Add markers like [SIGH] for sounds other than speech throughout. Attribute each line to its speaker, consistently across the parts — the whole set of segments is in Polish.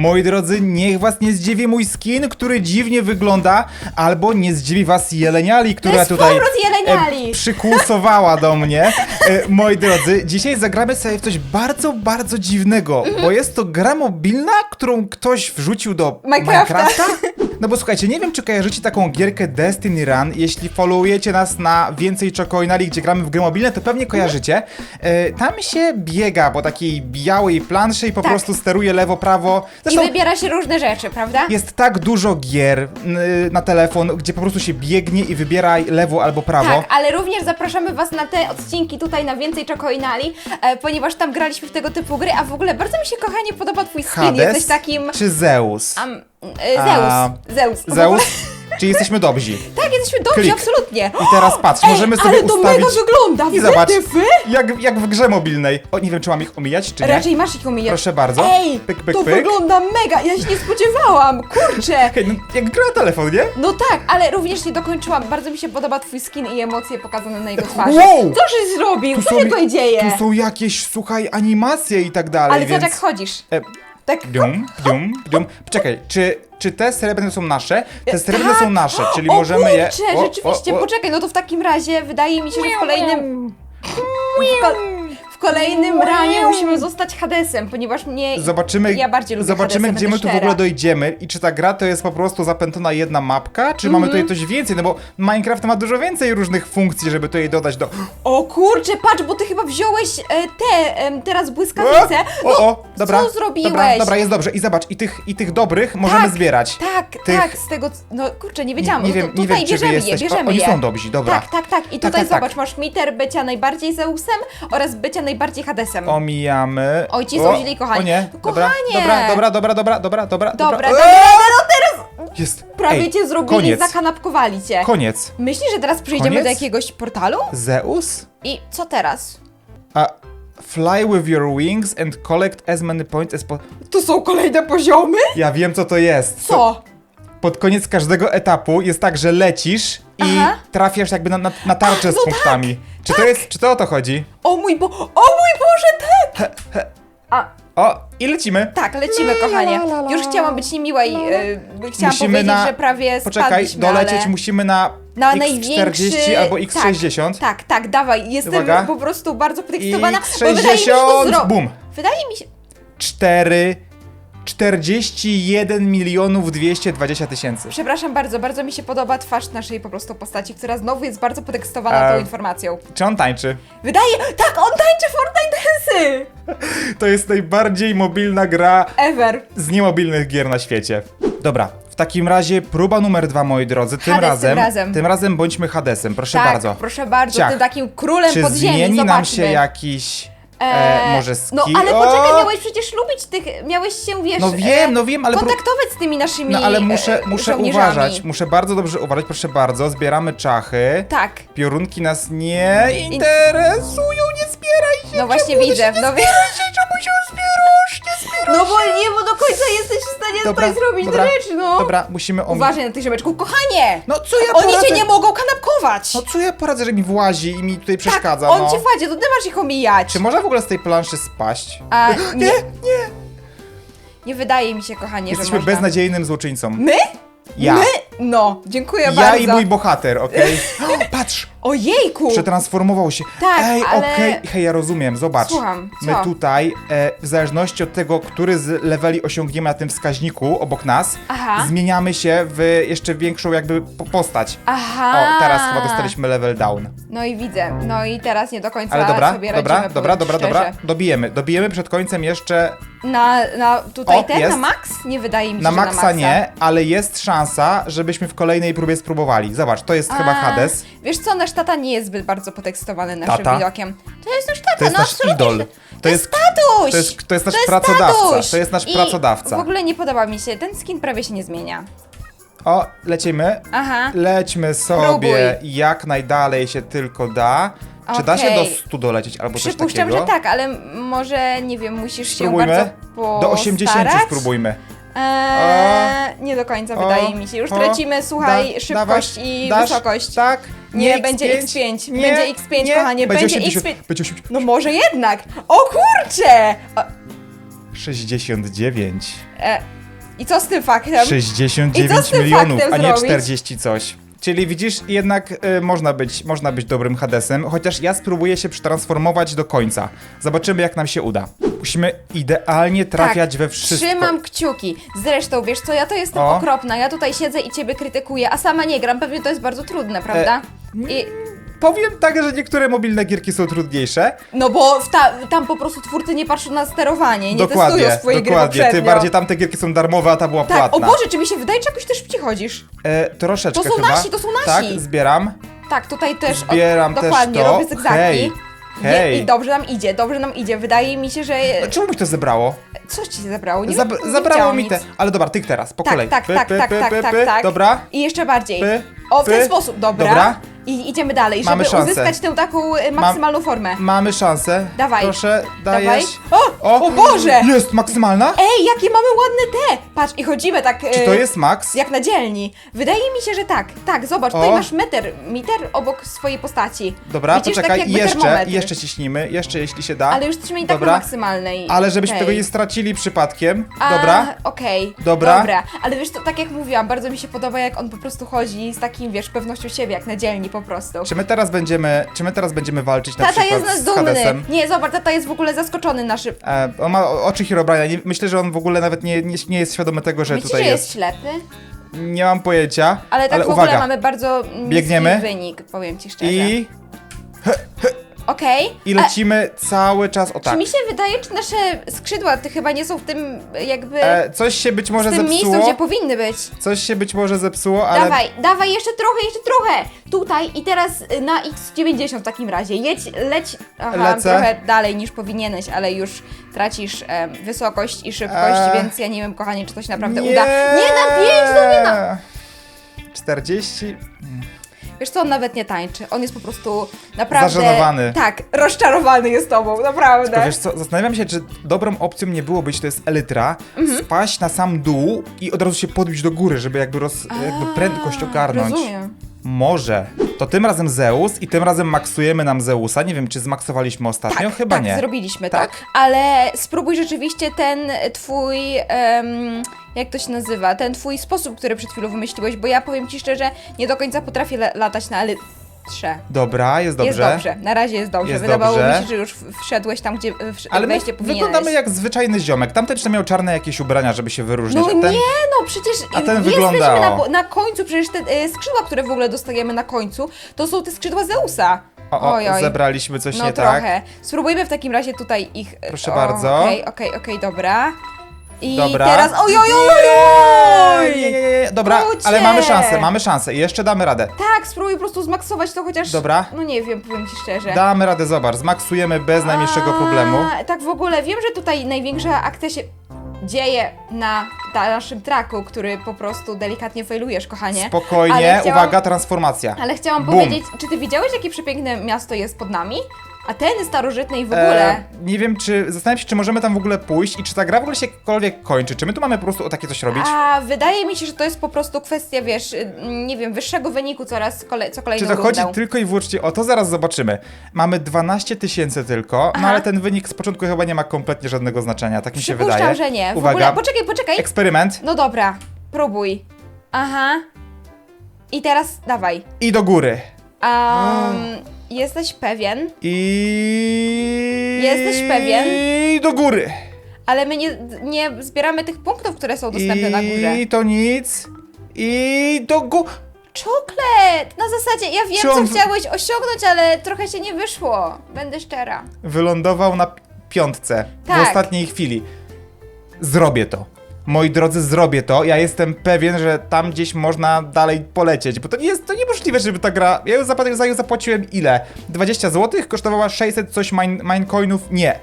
Speaker 1: Moi drodzy, niech was nie zdziwi mój skin, który dziwnie wygląda, albo nie zdziwi was jeleniali, która
Speaker 2: jest
Speaker 1: tutaj
Speaker 2: powrót jeleniali.
Speaker 1: e, przykusowała do [LAUGHS] mnie. E, moi drodzy, dzisiaj zagramy sobie w coś bardzo, bardzo dziwnego,
Speaker 2: Mhm.
Speaker 1: bo jest to gra mobilna, którą ktoś wrzucił do
Speaker 2: Minecrafta.
Speaker 1: Minecrafta. [LAUGHS] No bo słuchajcie, nie wiem czy kojarzycie taką gierkę Destiny Run, jeśli followujecie nas na więcej Chocoinali, gdzie gramy w gry mobilne, to pewnie kojarzycie. E, tam się biega po takiej białej planszy i po
Speaker 2: Tak.
Speaker 1: prostu steruje lewo, prawo.
Speaker 2: I
Speaker 1: Zresztą
Speaker 2: wybiera się różne rzeczy, prawda?
Speaker 1: jest tak dużo gier na telefon, gdzie po prostu się biegnie i wybiera lewo albo prawo.
Speaker 2: Tak, ale również zapraszamy Was na te odcinki tutaj na więcej Chocoinali, e, ponieważ tam graliśmy w tego typu gry, a w ogóle bardzo mi się kochanie podoba Twój skin.
Speaker 1: Hades
Speaker 2: Jesteś takim.
Speaker 1: czy Zeus?
Speaker 2: Um, e, Zeus.
Speaker 1: A,
Speaker 2: Zeus.
Speaker 1: Zeus? Czy jesteśmy dobrzy? [LAUGHS]
Speaker 2: Tak, jesteśmy dobrzy,
Speaker 1: Klik.
Speaker 2: absolutnie.
Speaker 1: I teraz patrz,
Speaker 2: Ej,
Speaker 1: możemy sobie
Speaker 2: ale to
Speaker 1: ustawić...
Speaker 2: mega wygląda,
Speaker 1: I zobacz, jak, jak w grze mobilnej. O, nie wiem, czy mam ich omijać, czy nie?
Speaker 2: Raczej masz ich omijać.
Speaker 1: Proszę bardzo.
Speaker 2: Ej,
Speaker 1: Pyk, pyk,
Speaker 2: to
Speaker 1: pyk.
Speaker 2: wygląda mega, ja się nie spodziewałam, kurczę. [LAUGHS]
Speaker 1: Hej, no, jak gra na telefon, nie?
Speaker 2: No tak, ale również nie dokończyłam. Bardzo mi się podoba twój skin i emocje pokazane na jego twarzy.
Speaker 1: Wow!
Speaker 2: Co żeś zrobił? Co się
Speaker 1: mi-
Speaker 2: tutaj dzieje?
Speaker 1: Tu są jakieś, słuchaj, animacje i tak dalej,
Speaker 2: Ale
Speaker 1: więc...
Speaker 2: zobacz jak chodzisz.
Speaker 1: E,
Speaker 2: Tak.
Speaker 1: Dum, dum, dum. Poczekaj, czy, czy te srebrne są nasze? Te srebrne
Speaker 2: tak.
Speaker 1: są nasze, czyli
Speaker 2: o,
Speaker 1: możemy je...
Speaker 2: kurczę,
Speaker 1: O,
Speaker 2: rzeczywiście,
Speaker 1: o, o.
Speaker 2: poczekaj, no to w takim razie wydaje mi się, że w kolejnym... W kolejnym ranie musimy zostać Hadesem, ponieważ mnie...
Speaker 1: Zobaczymy,
Speaker 2: Ja bardziej lubię
Speaker 1: zobaczymy
Speaker 2: Hadesa,
Speaker 1: gdzie my
Speaker 2: będę
Speaker 1: tu w
Speaker 2: szczera.
Speaker 1: ogóle dojdziemy i czy ta gra to jest po prostu zapętona jedna mapka, czy mamy
Speaker 2: Mhm.
Speaker 1: tutaj coś więcej, no bo Minecraft ma dużo więcej różnych funkcji, żeby tutaj dodać do...
Speaker 2: O kurczę, patrz, bo ty chyba wziąłeś e, te, em, teraz błyskawice.
Speaker 1: O, o, dobra,
Speaker 2: co zrobiłeś?
Speaker 1: Dobra, dobra, jest dobrze. I zobacz, i tych, i tych dobrych możemy
Speaker 2: Tak,
Speaker 1: zbierać.
Speaker 2: Tak,
Speaker 1: Tych-
Speaker 2: tak, z tego, no kurczę, nie wiedziałam,
Speaker 1: Nie
Speaker 2: no,
Speaker 1: wiem,
Speaker 2: to,
Speaker 1: nie
Speaker 2: tutaj
Speaker 1: wiem, czy wy
Speaker 2: bierzemy je,
Speaker 1: jesteś...
Speaker 2: bierzemy
Speaker 1: Oni
Speaker 2: je.
Speaker 1: są dobrzy, dobra.
Speaker 2: Tak, tak, tak. I
Speaker 1: Tak,
Speaker 2: tutaj
Speaker 1: tak, tak.
Speaker 2: zobacz, masz meter bycia najbardziej Zeusem oraz bycia najbardziej Hadesem.
Speaker 1: Omijamy.
Speaker 2: Oj, ci są źli, kochani.
Speaker 1: O nie, dobra,
Speaker 2: kochanie.
Speaker 1: dobra, dobra, dobra, dobra, dobra, dobra.
Speaker 2: Dobra,
Speaker 1: Eee!
Speaker 2: dobra, no teraz
Speaker 1: Jest.
Speaker 2: prawie
Speaker 1: Ej,
Speaker 2: cię zrobili,
Speaker 1: koniec.
Speaker 2: zakanapkowali cię.
Speaker 1: Koniec.
Speaker 2: Myślisz, że teraz przejdziemy
Speaker 1: Koniec?
Speaker 2: do jakiegoś portalu?
Speaker 1: Zeus?
Speaker 2: I co teraz?
Speaker 1: A fly with your wings and collect as many points as po...
Speaker 2: Tu są kolejne poziomy?
Speaker 1: Ja wiem co to jest. To
Speaker 2: Co?
Speaker 1: Pod koniec każdego etapu jest tak, że lecisz i
Speaker 2: Aha.
Speaker 1: trafiasz jakby na, na, na tarczę
Speaker 2: no
Speaker 1: z punktami. czy to jest, czy to o to chodzi?
Speaker 2: O mój bo... O mój Boże, tak! A,
Speaker 1: O, i lecimy.
Speaker 2: tak, lecimy, kochanie. Już chciałam być niemiła i e, chciałam
Speaker 1: Musimy
Speaker 2: powiedzieć,
Speaker 1: na-
Speaker 2: że prawie
Speaker 1: Poczekaj,
Speaker 2: spadliśmy,
Speaker 1: dolecieć
Speaker 2: ale...
Speaker 1: musimy na,
Speaker 2: Na
Speaker 1: X40
Speaker 2: największy...
Speaker 1: albo X60.
Speaker 2: Tak, tak, tak, dawaj. Jestem
Speaker 1: Uwaga.
Speaker 2: po prostu bardzo podekscytowana, bo wydaje mi się, że
Speaker 1: X60,
Speaker 2: to zro...
Speaker 1: bum.
Speaker 2: Wydaje mi się...
Speaker 1: 4, 41 milionów 220 tysięcy.
Speaker 2: Przepraszam bardzo, bardzo mi się podoba twarz naszej po prostu postaci, która znowu jest bardzo podekscytowana
Speaker 1: E.
Speaker 2: tą informacją.
Speaker 1: Czy on tańczy?
Speaker 2: Wydaje... Tak, on tańczy Fortnite Dance'y! [LAUGHS]
Speaker 1: To jest najbardziej mobilna gra
Speaker 2: Ever.
Speaker 1: z niemobilnych gier na świecie. Dobra, w takim razie próba numer dwa, moi drodzy. Tym
Speaker 2: Hades tym
Speaker 1: razem,
Speaker 2: razem.
Speaker 1: tym razem bądźmy Hadesem, proszę
Speaker 2: tak,
Speaker 1: bardzo.
Speaker 2: proszę bardzo,
Speaker 1: Ciach.
Speaker 2: ty takim królem
Speaker 1: Czy
Speaker 2: podziemi,
Speaker 1: zmieni
Speaker 2: zobaczmy.
Speaker 1: nam się jakiś... E,
Speaker 2: Eee,
Speaker 1: może ski?
Speaker 2: No ale
Speaker 1: O!
Speaker 2: poczekaj, miałeś przecież lubić tych, miałeś się, wiesz...
Speaker 1: No wiem, no wiem, ale
Speaker 2: Kontaktować z tymi naszymi
Speaker 1: No ale muszę,
Speaker 2: e,
Speaker 1: muszę
Speaker 2: żołnierzami.
Speaker 1: uważać, muszę bardzo dobrze uważać, proszę bardzo. Zbieramy czachy.
Speaker 2: Tak.
Speaker 1: Piorunki nas nie interesują, nie zbieraj się!
Speaker 2: No właśnie
Speaker 1: czemu
Speaker 2: widzę,
Speaker 1: się
Speaker 2: no
Speaker 1: nie
Speaker 2: wie-
Speaker 1: czemu się zbieraj
Speaker 2: No bo nie, bo do końca jesteś w stanie
Speaker 1: Dobra,
Speaker 2: tutaj zrobić
Speaker 1: dobra,
Speaker 2: rzeczy, no.
Speaker 1: Dobra, musimy omijać.
Speaker 2: Uważaj na tych rzemeczków, kochanie!
Speaker 1: No co ja
Speaker 2: Oni
Speaker 1: poradzę?
Speaker 2: cię nie mogą kanapkować!
Speaker 1: No co ja poradzę, że mi włazi i mi tutaj przeszkadza,
Speaker 2: tak, on
Speaker 1: no.
Speaker 2: cię władzie, to ty masz ich omijać.
Speaker 1: Czy można w ogóle z tej planszy spaść?
Speaker 2: A, nie,
Speaker 1: Nie, nie.
Speaker 2: nie wydaje mi się, kochanie,
Speaker 1: Jesteśmy
Speaker 2: że można.
Speaker 1: beznadziejnym złoczyńcą.
Speaker 2: My?
Speaker 1: Ja.
Speaker 2: My? No, dziękuję
Speaker 1: Ja
Speaker 2: bardzo.
Speaker 1: i mój bohater, okej? O, [LAUGHS] [GASPS] Patrz!
Speaker 2: Ojejku!
Speaker 1: Przetransformował się.
Speaker 2: Tak,
Speaker 1: Ej,
Speaker 2: ale-
Speaker 1: okej, hej, ja rozumiem, zobacz.
Speaker 2: Słucham,
Speaker 1: My
Speaker 2: co?
Speaker 1: tutaj, e, w zależności od tego, który z leveli osiągniemy na tym wskaźniku obok nas,
Speaker 2: Aha.
Speaker 1: zmieniamy się w jeszcze większą jakby po- postać.
Speaker 2: Aha.
Speaker 1: O, teraz chyba dostaliśmy level down.
Speaker 2: No i widzę, no i teraz nie do końca
Speaker 1: Ale dobra,
Speaker 2: sobie
Speaker 1: dobra,
Speaker 2: radzimy,
Speaker 1: dobra,
Speaker 2: powiem
Speaker 1: dobra, dobra.
Speaker 2: szczerze.
Speaker 1: Dobijemy. Dobijemy przed końcem jeszcze
Speaker 2: Na, na tutaj
Speaker 1: O,
Speaker 2: ten,
Speaker 1: jest.
Speaker 2: na max? Nie wydaje mi się,
Speaker 1: na
Speaker 2: że na maksa.
Speaker 1: nie, ale jest szansa, żebyśmy w kolejnej próbie spróbowali. Zobacz, to jest chyba
Speaker 2: A,
Speaker 1: Hades.
Speaker 2: Wiesz co, nasz tata nie jest zbyt bardzo podekscytowany naszym
Speaker 1: Tata?
Speaker 2: widokiem. To jest nasz tata,
Speaker 1: To jest
Speaker 2: no
Speaker 1: nasz
Speaker 2: absolutnie.
Speaker 1: idol. To jest,
Speaker 2: Tatuś!
Speaker 1: to jest, to jest nasz pracodawca. To jest nasz
Speaker 2: I
Speaker 1: pracodawca.
Speaker 2: w ogóle nie podoba mi się, ten skin prawie się nie zmienia.
Speaker 1: O, lecimy.
Speaker 2: Aha.
Speaker 1: Lećmy sobie jak najdalej się tylko da. Czy da się do
Speaker 2: Okej.
Speaker 1: 100 dolecieć albo coś
Speaker 2: Przypuszczam,
Speaker 1: takiego?
Speaker 2: że tak, ale może, nie wiem, musisz się
Speaker 1: Spróbujmy.
Speaker 2: bardzo postarać.
Speaker 1: Do 80 spróbujmy.
Speaker 2: Eee, nie do końca
Speaker 1: O,
Speaker 2: wydaje mi się. Już
Speaker 1: o,
Speaker 2: tracimy, słuchaj,
Speaker 1: da-
Speaker 2: szybkość
Speaker 1: dawaj,
Speaker 2: i
Speaker 1: dasz,
Speaker 2: wysokość.
Speaker 1: Tak.
Speaker 2: Nie, będzie X5, będzie X5, kochanie, będzie
Speaker 1: 80,
Speaker 2: X5.
Speaker 1: Będzie 80.
Speaker 2: No może jednak! O kurcze! O,
Speaker 1: 69.
Speaker 2: E, I co z tym faktem? I
Speaker 1: 69
Speaker 2: co z tym
Speaker 1: milionów, a nie
Speaker 2: zrobić?
Speaker 1: 40 coś. Czyli widzisz, jednak y, można, być, można być dobrym Hadesem, chociaż ja spróbuję się przetransformować do końca. Zobaczymy, jak nam się uda. Musimy idealnie trafiać we wszystko.
Speaker 2: Tak, Trzymam kciuki. Zresztą, wiesz co, ja to jestem
Speaker 1: O.
Speaker 2: okropna. Ja tutaj siedzę i ciebie krytykuję, a sama nie gram. Pewnie to jest bardzo trudne, prawda?
Speaker 1: E,
Speaker 2: I,
Speaker 1: Powiem tak, że niektóre mobilne gierki są trudniejsze.
Speaker 2: no bo ta, tam po prostu twórcy nie patrzą na sterowanie, nie
Speaker 1: dokładnie,
Speaker 2: testują swojej gry
Speaker 1: dokładnie. Tym bardziej tamte gierki są darmowe, a ta była
Speaker 2: Tak, o
Speaker 1: płatna.
Speaker 2: Boże, czy mi się wydaje, czy jakoś też przychodzisz?
Speaker 1: E, troszeczkę
Speaker 2: To są
Speaker 1: chyba.
Speaker 2: nasi, to są
Speaker 1: Tak,
Speaker 2: nasi.
Speaker 1: zbieram.
Speaker 2: Tak, tutaj też.
Speaker 1: Zbieram też
Speaker 2: dokładnie,
Speaker 1: to.
Speaker 2: robię zygzaki.
Speaker 1: Hej, hej.
Speaker 2: Je- I dobrze nam idzie, dobrze nam idzie. Wydaje mi się, że.
Speaker 1: Czemu mi to zebrało?
Speaker 2: Coś ci się zabrało. Nie,
Speaker 1: Zab-
Speaker 2: nie
Speaker 1: zabrało mi
Speaker 2: nic.
Speaker 1: te. Ale dobra, ty teraz, po
Speaker 2: Tak,
Speaker 1: kolei.
Speaker 2: tak,
Speaker 1: Py,
Speaker 2: tak,
Speaker 1: py,
Speaker 2: tak,
Speaker 1: py,
Speaker 2: tak,
Speaker 1: py,
Speaker 2: tak,
Speaker 1: py.
Speaker 2: tak.
Speaker 1: Dobra.
Speaker 2: I jeszcze bardziej.
Speaker 1: Py,
Speaker 2: o, w ten sposób, dobra.
Speaker 1: Dobra.
Speaker 2: I idziemy dalej,
Speaker 1: Mamy
Speaker 2: żeby
Speaker 1: szansę.
Speaker 2: uzyskać tę taką y, maksymalną formę.
Speaker 1: Mamy szansę.
Speaker 2: Dawaj.
Speaker 1: Proszę,
Speaker 2: Dawaj.
Speaker 1: dajesz.
Speaker 2: O, o Boże!
Speaker 1: Jest maksymalna?
Speaker 2: Ej, jakie mamy ładne te! Patrz, i chodzimy tak.
Speaker 1: Czy
Speaker 2: y,
Speaker 1: to jest max?
Speaker 2: Jak na dzielni. Wydaje mi się, że tak. Tak, zobacz, tutaj
Speaker 1: O.
Speaker 2: masz meter, meter obok swojej postaci.
Speaker 1: Dobra,
Speaker 2: Widzisz, tak
Speaker 1: poczekaj,
Speaker 2: jakby
Speaker 1: jeszcze,
Speaker 2: termometr.
Speaker 1: jeszcze ciśnimy, jeszcze jeśli się da.
Speaker 2: Ale już trzymaj tak
Speaker 1: Dobra.
Speaker 2: na maksymalnej.
Speaker 1: Ale żebyśmy
Speaker 2: Okej.
Speaker 1: tego nie stracili przypadkiem.
Speaker 2: A,
Speaker 1: Dobra.
Speaker 2: Okej.
Speaker 1: Dobra.
Speaker 2: Dobra. Ale wiesz, to tak jak mówiłam, bardzo mi się podoba, jak on po prostu chodzi z takim, wiesz, pewnością siebie, jak na dzielni po prostu.
Speaker 1: Czy my teraz będziemy, czy my teraz będziemy walczyć na
Speaker 2: Tata
Speaker 1: przykład
Speaker 2: jest nas
Speaker 1: z
Speaker 2: dumny.
Speaker 1: Hadesem?
Speaker 2: Nie, zobacz, tata jest w ogóle zaskoczony naszym.
Speaker 1: E, on ma oczy Herobrina. Nie, myślę, że on w ogóle nawet nie, nie, nie jest świadomy tego, że
Speaker 2: Myślisz,
Speaker 1: tutaj
Speaker 2: że
Speaker 1: jest.
Speaker 2: jest ślepy?
Speaker 1: Nie mam pojęcia.
Speaker 2: Ale tak w
Speaker 1: uwaga.
Speaker 2: ogóle mamy bardzo niski
Speaker 1: Biegniemy.
Speaker 2: wynik, powiem ci szczerze.
Speaker 1: I,
Speaker 2: Okej.
Speaker 1: I lecimy cały czas o
Speaker 2: A,
Speaker 1: tak.
Speaker 2: Czy mi się wydaje, czy nasze skrzydła ty chyba nie są w tym jakby
Speaker 1: E, coś się być może
Speaker 2: w tym
Speaker 1: zepsuło.
Speaker 2: miejscu, gdzie powinny być.
Speaker 1: Coś się być może zepsuło, ale.
Speaker 2: Dawaj, dawaj, jeszcze trochę, jeszcze trochę! Tutaj i teraz y, na X90 w takim razie. Jedź, leć. Aha,
Speaker 1: Lecę.
Speaker 2: trochę dalej niż powinieneś, ale już tracisz em, wysokość i szybkość,
Speaker 1: Eee.
Speaker 2: więc ja nie wiem, kochanie, czy to się naprawdę uda. Nie na 5, no nie na.
Speaker 1: 40.
Speaker 2: Wiesz co, on nawet nie tańczy. On jest po prostu naprawdę.
Speaker 1: Zażenowany.
Speaker 2: Tak, rozczarowany jest tobą, naprawdę.
Speaker 1: Tylko wiesz co, zastanawiam się, czy dobrą opcją nie było być, to jest elytra,
Speaker 2: Mhm.
Speaker 1: spaść na sam dół i od razu się podbić do góry, żeby jakby, roz, jakby prędkość ogarnąć.
Speaker 2: Rozumiem.
Speaker 1: Może. To tym razem Zeus i tym razem maksujemy nam Zeusa. Nie wiem, czy zmaksowaliśmy ostatnio?
Speaker 2: Tak,
Speaker 1: Chyba
Speaker 2: tak,
Speaker 1: nie.
Speaker 2: zrobiliśmy
Speaker 1: Tak?
Speaker 2: to. Ale spróbuj rzeczywiście ten twój, em, jak to się nazywa, ten twój sposób, który przed chwilą wymyśliłeś, bo ja powiem ci szczerze, nie do końca potrafię la- latać na elytrze.
Speaker 1: Dobra, jest dobrze.
Speaker 2: Jest dobrze, na razie jest dobrze.
Speaker 1: Jest
Speaker 2: Wydawało
Speaker 1: dobrze.
Speaker 2: mi się, że już w- wszedłeś tam, gdzie w-
Speaker 1: Ale my
Speaker 2: wejście powinieneś.
Speaker 1: wyglądamy jak zwyczajny ziomek. Tamten jeszcze miał czarne jakieś ubrania, żeby się wyróżniać.
Speaker 2: No
Speaker 1: a ten...
Speaker 2: nie, no przecież
Speaker 1: A ten
Speaker 2: jesteśmy na, na końcu, przecież te e, skrzydła, które w ogóle dostajemy na końcu, to są te skrzydła Zeusa.
Speaker 1: O, o, zebraliśmy coś
Speaker 2: No
Speaker 1: nie
Speaker 2: trochę.
Speaker 1: tak.
Speaker 2: Spróbujmy w takim razie tutaj ich. e,
Speaker 1: Proszę
Speaker 2: o,
Speaker 1: bardzo.
Speaker 2: Okej, okej, okej, dobra. I
Speaker 1: Dobra.
Speaker 2: teraz. Oj, oj, oj, oj!
Speaker 1: Nie, nie, nie, nie. Dobra, ale mamy szansę, mamy szansę. Jeszcze damy radę.
Speaker 2: Tak, spróbuj po prostu zmaksować to chociaż.
Speaker 1: Dobra.
Speaker 2: No nie wiem, powiem ci szczerze.
Speaker 1: Damy radę, zobacz. Zmaksujemy bez najmniejszego
Speaker 2: A,
Speaker 1: problemu.
Speaker 2: Tak w ogóle wiem, że tutaj największa akcja się dzieje na naszym traku, który po prostu delikatnie failujesz, kochanie.
Speaker 1: Spokojnie,
Speaker 2: Ale chciałam-
Speaker 1: uwaga, transformacja.
Speaker 2: Ale chciałam
Speaker 1: Bum.
Speaker 2: powiedzieć, czy ty widziałeś, jakie przepiękne miasto jest pod nami? Ateny starożytne i w ogóle.
Speaker 1: E, nie wiem, czy. Zastanawiam się, czy możemy tam w ogóle pójść i czy ta gra w ogóle się jakkolwiek kończy. Czy my tu mamy po prostu o takie coś robić?
Speaker 2: A wydaje mi się, że to jest po prostu kwestia, wiesz, nie wiem, wyższego wyniku coraz kole, co
Speaker 1: Czy
Speaker 2: kolejną
Speaker 1: to chodzi tylko i wyłącznie o to? Zaraz zobaczymy. Mamy 12 tysięcy tylko, no
Speaker 2: Aha.
Speaker 1: ale ten wynik z początku chyba nie ma kompletnie żadnego znaczenia, tak mi się
Speaker 2: Przypuszczam,
Speaker 1: wydaje.
Speaker 2: że nie. W
Speaker 1: Uwaga,
Speaker 2: ogóle, poczekaj, poczekaj.
Speaker 1: eksperyment
Speaker 2: No dobra, próbuj. Aha. I teraz dawaj.
Speaker 1: i do góry.
Speaker 2: Um, jesteś pewien,
Speaker 1: I...
Speaker 2: Jesteś pewien?
Speaker 1: I do góry.
Speaker 2: ale my nie, nie zbieramy tych punktów, które są dostępne na górze.
Speaker 1: I to nic. I do góry.
Speaker 2: Czoklet! Na zasadzie, ja wiem,
Speaker 1: Czy
Speaker 2: co
Speaker 1: on w-
Speaker 2: chciałeś osiągnąć, ale trochę się nie wyszło. Będę szczera.
Speaker 1: Wylądował na piątce w
Speaker 2: Tak.
Speaker 1: ostatniej chwili. Zrobię to. Moi drodzy, zrobię to. Ja jestem pewien, że tam gdzieś można dalej polecieć, bo to nie jest to niemożliwe, żeby ta gra. Ja ją zap- za nią zapłaciłem ile? 20 zł? Kosztowała 600 coś mine, minecoinów? Nie.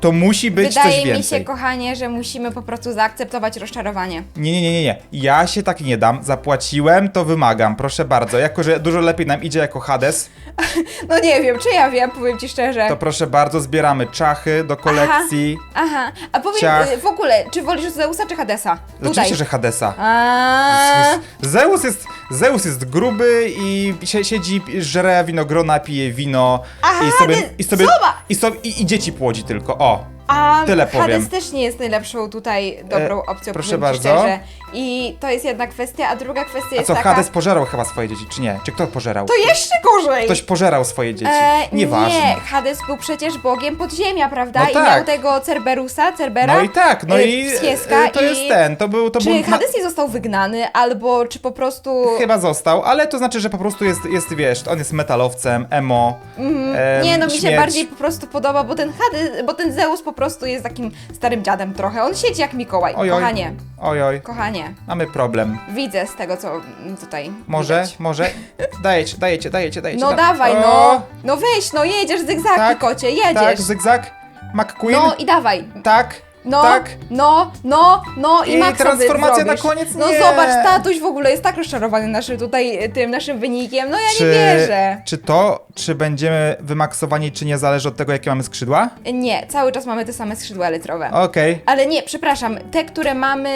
Speaker 1: To musi być coś
Speaker 2: Wydaje mi
Speaker 1: więcej.
Speaker 2: się, kochanie, że musimy po prostu zaakceptować rozczarowanie.
Speaker 1: Nie, nie, nie, nie, nie. Ja się tak nie dam. Zapłaciłem, to wymagam. Proszę bardzo. Jako, że dużo lepiej nam idzie jako Hades, [LAUGHS]
Speaker 2: No nie wiem, czy ja wiem, powiem ci szczerze.
Speaker 1: to proszę bardzo, zbieramy czachy do kolekcji.
Speaker 2: Aha, a powiedz
Speaker 1: Ciach.
Speaker 2: y, w ogóle, czy wolisz Zeusa czy Hadesa? Tutaj.
Speaker 1: Oczywiście, że Hadesa.
Speaker 2: A,
Speaker 1: Zeus jest, Zeus jest gruby i sie- siedzi, żre winogrona, pije wino
Speaker 2: Aha,
Speaker 1: i sobie,
Speaker 2: ty-
Speaker 1: i, sobie
Speaker 2: zobacz!
Speaker 1: i, sobie i, i dzieci płodzi tylko. O,
Speaker 2: A
Speaker 1: Tyle
Speaker 2: Hades
Speaker 1: powiem.
Speaker 2: też nie jest najlepszą tutaj dobrą
Speaker 1: E,
Speaker 2: opcją,
Speaker 1: proszę
Speaker 2: powiem ci
Speaker 1: bardzo.
Speaker 2: szczerze. I to jest jedna kwestia, a druga kwestia
Speaker 1: A
Speaker 2: jest
Speaker 1: co,
Speaker 2: taka...
Speaker 1: Hades pożerał chyba swoje dzieci, czy nie? Czy kto pożerał?
Speaker 2: To jeszcze gorzej!
Speaker 1: Ktoś pożerał swoje dzieci.
Speaker 2: E,
Speaker 1: Nieważne.
Speaker 2: Nie, Hades był przecież bogiem podziemia, prawda?
Speaker 1: No
Speaker 2: I
Speaker 1: tak.
Speaker 2: miał tego Cerberusa, Cerbera.
Speaker 1: No i tak, no
Speaker 2: e,
Speaker 1: i
Speaker 2: Psieska
Speaker 1: e, to
Speaker 2: i...
Speaker 1: jest ten, to był, to
Speaker 2: Czy
Speaker 1: był
Speaker 2: Hades nie został wygnany, albo czy po prostu...
Speaker 1: Chyba został, ale to znaczy, że po prostu jest, jest wiesz, on jest metalowcem, emo. em,
Speaker 2: Nie, no mi się bardziej po prostu podoba, bo ten Hades, bo ten Zeus po prostu jest takim starym dziadem trochę. On siedzi jak Mikołaj.
Speaker 1: Oj, oj.
Speaker 2: Kochanie,
Speaker 1: Oj, oj,
Speaker 2: kochanie.
Speaker 1: Mamy problem.
Speaker 2: Widzę z tego, co tutaj
Speaker 1: Może,
Speaker 2: widać.
Speaker 1: może? Dajecie, dajecie, dajecie, dajecie.
Speaker 2: No
Speaker 1: da-
Speaker 2: dawaj, no. No weź, no jedziesz zygzaki,
Speaker 1: Tak,
Speaker 2: kocie, jedziesz.
Speaker 1: Tak, zygzak, McQueen,
Speaker 2: no i dawaj.
Speaker 1: tak,
Speaker 2: No,
Speaker 1: tak.
Speaker 2: no, no, no i,
Speaker 1: I transformacja na
Speaker 2: zrobisz.
Speaker 1: koniec?
Speaker 2: No
Speaker 1: Nie.
Speaker 2: zobacz, tatuś w ogóle jest tak rozczarowany naszym tutaj, y, tym naszym wynikiem. No ja nie wierzę.
Speaker 1: czy to, czy będziemy wymaksowani, czy nie, zależy od tego, jakie mamy skrzydła?
Speaker 2: Nie, cały czas mamy te same skrzydła elytrowe.
Speaker 1: Okej.
Speaker 2: Ale nie, przepraszam, te, które mamy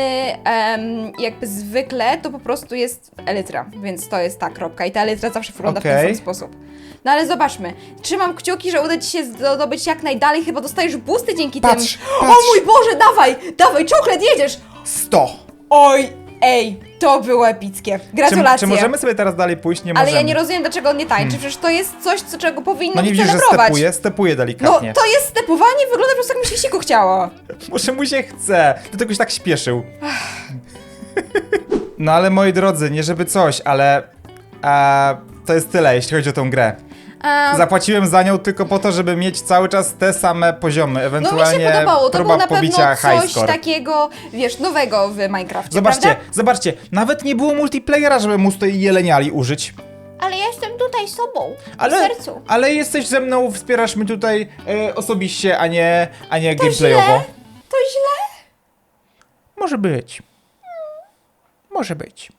Speaker 2: em, jakby zwykle, to po prostu jest elytra, więc to jest ta kropka i ta elytra zawsze wygląda w ten
Speaker 1: Okej.
Speaker 2: sam sposób. No ale zobaczmy, trzymam kciuki, że uda Ci się zdobyć jak najdalej, chyba dostajesz boosty dzięki
Speaker 1: Patrz,
Speaker 2: tym.
Speaker 1: patrz.
Speaker 2: O mój Boże, dawaj, dawaj, czoklet, jedziesz!
Speaker 1: 100.
Speaker 2: Oj, ej, to było epickie.
Speaker 1: Czy,
Speaker 2: Gratulacje.
Speaker 1: czy możemy sobie teraz dalej pójść? Nie
Speaker 2: Ale
Speaker 1: możemy.
Speaker 2: ja nie rozumiem, dlaczego on nie tańczy, przecież to jest coś, co, czego powinno
Speaker 1: No nie
Speaker 2: być
Speaker 1: widzisz, że
Speaker 2: celebrować.
Speaker 1: stepuje? Stepuje
Speaker 2: No,
Speaker 1: delikatnie.
Speaker 2: to jest stepowanie, wygląda po prostu jak mi się siku chciało. [LAUGHS]
Speaker 1: Może mu się chce. Do tego się tak śpieszył. [SIGHS] No ale moi drodzy, nie żeby coś, ale e, to jest tyle, jeśli chodzi o tą grę. Zapłaciłem za nią tylko po to, żeby mieć cały czas te same poziomy,
Speaker 2: no mi
Speaker 1: ewentualnie
Speaker 2: się podobało, to
Speaker 1: próba
Speaker 2: było na
Speaker 1: pobicia
Speaker 2: pewno
Speaker 1: high
Speaker 2: coś
Speaker 1: score.
Speaker 2: takiego, wiesz, nowego w Minecrafcie,
Speaker 1: Zobaczcie,
Speaker 2: prawda?
Speaker 1: zobaczcie, nawet nie było multiplayera, żeby móc tej jeleniali użyć.
Speaker 2: Ale ja jestem tutaj sobą,
Speaker 1: Ale,
Speaker 2: w sercu.
Speaker 1: ale jesteś ze mną, wspierasz mnie tutaj e, osobiście, a nie, a nie
Speaker 2: To
Speaker 1: gameplayowo.
Speaker 2: źle? To źle?
Speaker 1: Może być. Może być.